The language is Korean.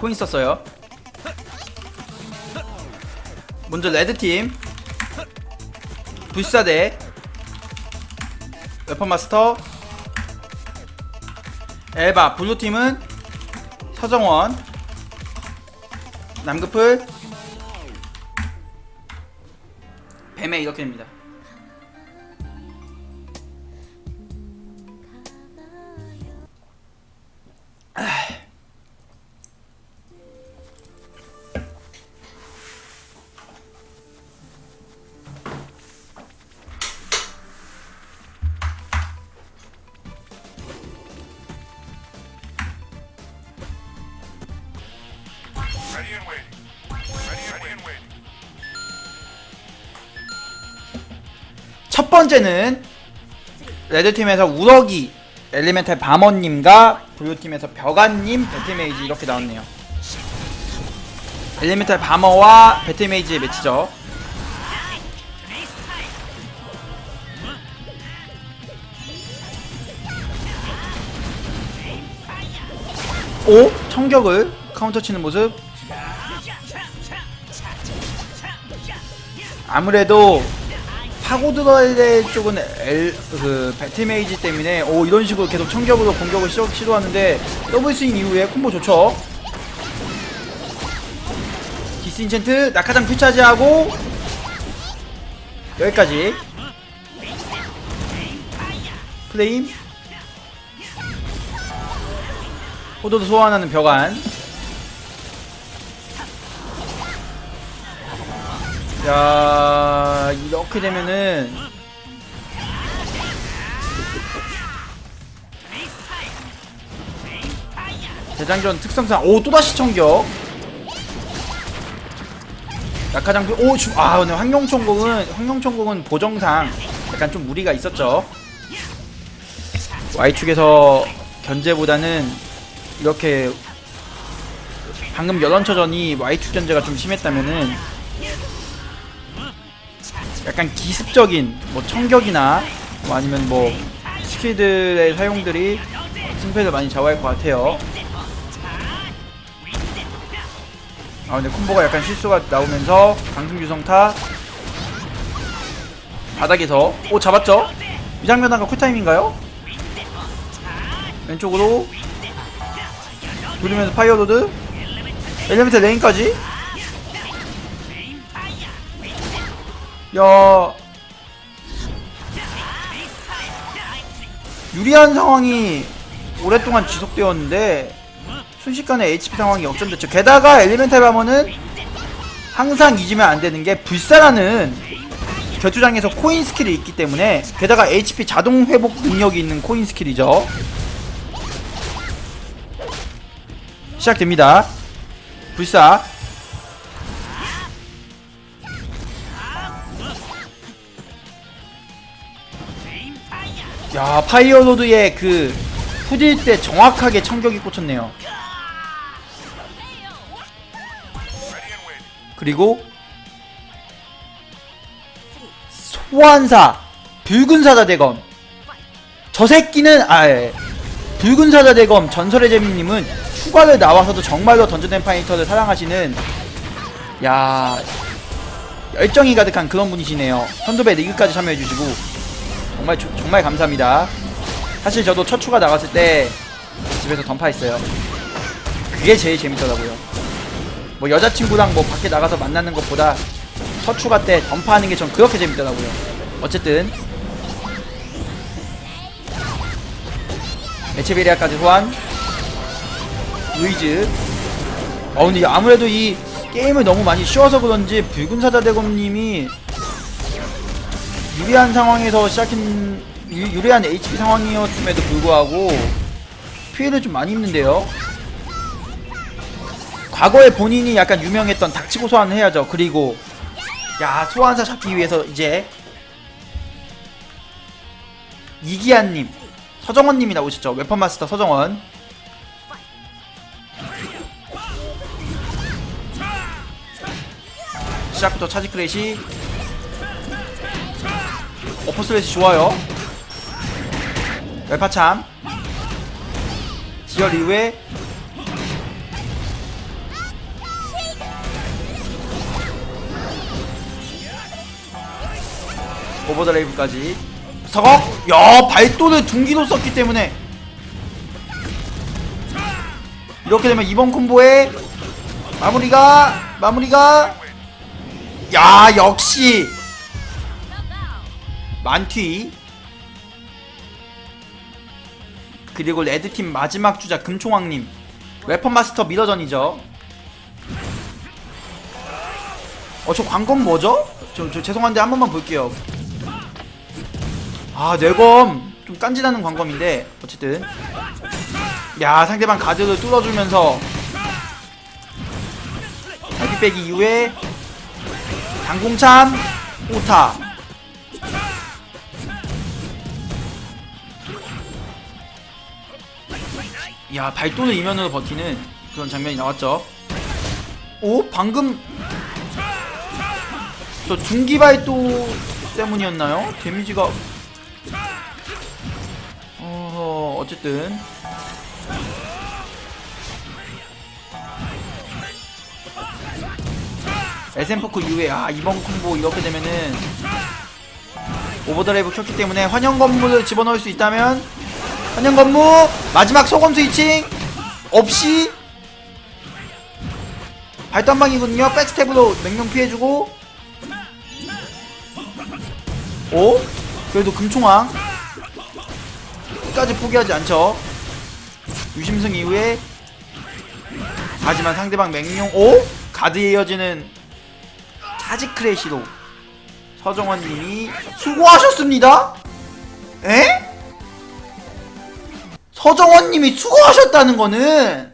코인 썼어요. 먼저 레드팀. 불사대. 웨펀 마스터. 에바 블루팀은 서정원. 남급풀. 뱀의 이렇게 됩니다. 첫 번째는 레드팀에서 우럭이 엘리멘탈 바머님과 블루팀에서 벽안님 배틀메이지 이렇게 나왔네요. 엘리멘탈 바머와 배틀메이지의 매치죠. 오? 청격을 카운터 치는 모습 아무래도 파고들어야 쪽은 엘, 그 배틀메이지 때문에 오 이런 식으로 계속 청격으로 공격을 시도, 시도하는데 더블 스윙 이후에 콤보 좋죠? 디스인챈트 낙하장 퓨차지하고 여기까지. 플레임. 호도도 소환하는 벽안 야 이렇게 되면은. 대장전 특성상 오 또다시 청격. 낙하장비 오아 근데 황룡천공은 황룡천공은 보정상 약간 좀 무리가 있었죠. Y축에서 견제보다는 이렇게 방금 연원처전이 Y축 견제가 좀 심했다면은 약간 기습적인 뭐 청격이나 뭐 아니면 뭐 스킬들의 사용들이 승패를 많이 좌우할 것 같아요. 아 근데 콤보가 약간 실수가 나오면서 강승규성타 바닥에서 오 잡았죠? 위장면허가 쿨타임인가요? 왼쪽으로 돌리면서 파이어로드 엘리멘트 레인까지 야 유리한 상황이 오랫동안 지속되었는데 순식간에 HP 상황이 역전됐죠. 게다가 엘리멘탈 바머는 항상 잊으면 안 되는 게 불사라는 결투장에서 코인 스킬이 있기 때문에 게다가 HP 자동 회복 능력이 있는 코인 스킬이죠. 시작됩니다. 불사 야 파이어로드의 그 후딜 때 정확하게 청격이 꽂혔네요. 그리고 소환사 붉은 사자 대검 저 새끼는 아 예. 붉은 사자 대검 전설의 재민님은 휴가를 나와서도 정말로 던전 앤 파이터를 사랑하시는 야 열정이 가득한 그런 분이시네요. 선도배 리그까지 참여해주시고 정말 조- 정말 감사합니다. 사실 저도 첫 추가 나갔을 때 집에서 던파했어요. 그게 제일 재밌더라고요. 뭐 여자친구랑 뭐 밖에 나가서 만나는 것보다 첫 추가 때 던파하는 게 전 그렇게 재밌더라고요. 어쨌든 에체베리아까지 소환 루이즈 어 근데 아무래도 이 게임을 너무 많이 쉬워서 그런지 붉은 사자 대검님이 유리한 상황에서 시작한 유, 유리한 HP 상황이었음에도 불구하고 피해를 좀 많이 입는데요. 과거에 본인이 약간 유명했던 닥치고 소환을 해야죠. 그리고 야 소환사 잡기 위해서 이제 이기한님, 서정원님이 나오셨죠. 웨펀마스터 서정원. 시작부터 차지 크래시 어퍼 슬래시 좋아요. 멜파참 지열 이후에 오버드레이브까지. 서걱! 야 발도를 둥기로 썼기 때문에. 이렇게 되면 이번 콤보에 마무리가 마무리가. 야 역시. 만튀 그리고 레드팀 마지막 주자 금총왕님. 웨펀 마스터 미러전이죠. 어 저 광검 뭐죠? 저, 저 죄송한데 한 번만 볼게요. 아 뇌검. 좀 깐지나는 광검인데 어쨌든. 야 상대방 가드를 뚫어주면서. 빼기 이후에. 당공참 오타 야 발도는 이면으로 버티는 그런 장면이 나왔죠. 오 방금 저 중기 발도 때문이었나요? 데미지가 어 어쨌든. SM포크 이후에 아 이번 콤보 이렇게 되면은 오버드라이브 켰기 때문에 환영 건물을 집어넣을 수 있다면 환영 건물 마지막 소금 스위칭 없이 발단방이거든요 백스텝으로 맹령 피해주고 오? 그래도 금총왕 끝까지 포기하지 않죠 유심승 이후에 하지만 상대방 맹용 오? 가드에 이어지는 차지 크래시로 서정원님이 수고하셨습니다 에? 서정원님이 수고하셨다는 거는